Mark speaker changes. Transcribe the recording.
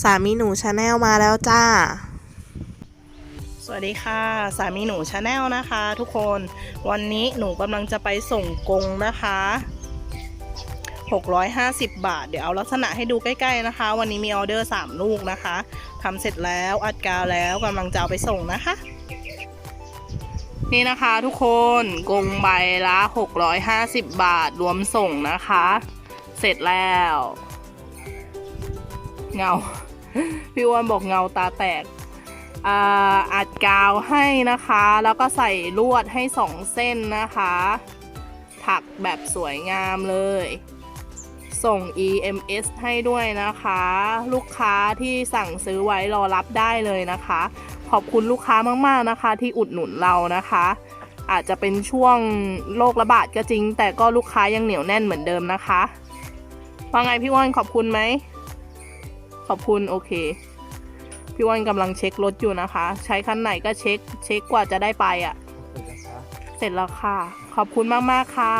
Speaker 1: สามีหนูชาแนลมาแล้วจ้า
Speaker 2: สวัสดีค่ะ สามีหนูชาแนลนะคะ ทุกคนวันนี้หนูกำลังจะไปส่งกงนะคะ 650 บาท เดี๋ยวเอาลักษณะให้ดูใกล้ๆนะคะ วันนี้มีออเดอร์ 3 ลูกนะคะทำเสร็จแล้วอัดกาวแล้วกำลังจะเอาไปส่งนะคะ นี่นะคะทุกคนกงใบละ 650 บาทรวมส่งนะคะ เสร็จแล้ว เงา พี่อ้วนบอกเงาตาแตกอ่าอัดกาวให้นะคะ แล้วก็ใส่ลวดให้สองเส้นนะคะ ถักแบบสวยงามเลย ส่ง EMS ให้ด้วยนะคะ ลูกค้าที่สั่งซื้อไว้รอรับได้เลยนะคะ ขอบคุณลูกค้ามากๆนะคะ ที่อุดหนุนเรานะคะ อาจจะเป็นช่วงโรคระบาดก็จริง แต่ก็ลูกค้ายังเหนียวแน่นเหมือนเดิมนะคะ ว่าไงพี่อ้วนขอบคุณไหม ขอบคุณโอเค พี่อ้วันกำลังเช็ครถอยู่นะคะ ใช้คันไหนก็เช็ค เช็คกว่าจะได้ไปอะ่ะ เสร็จแล้วค่ะ ขอบคุณมาก ๆ ค่ะ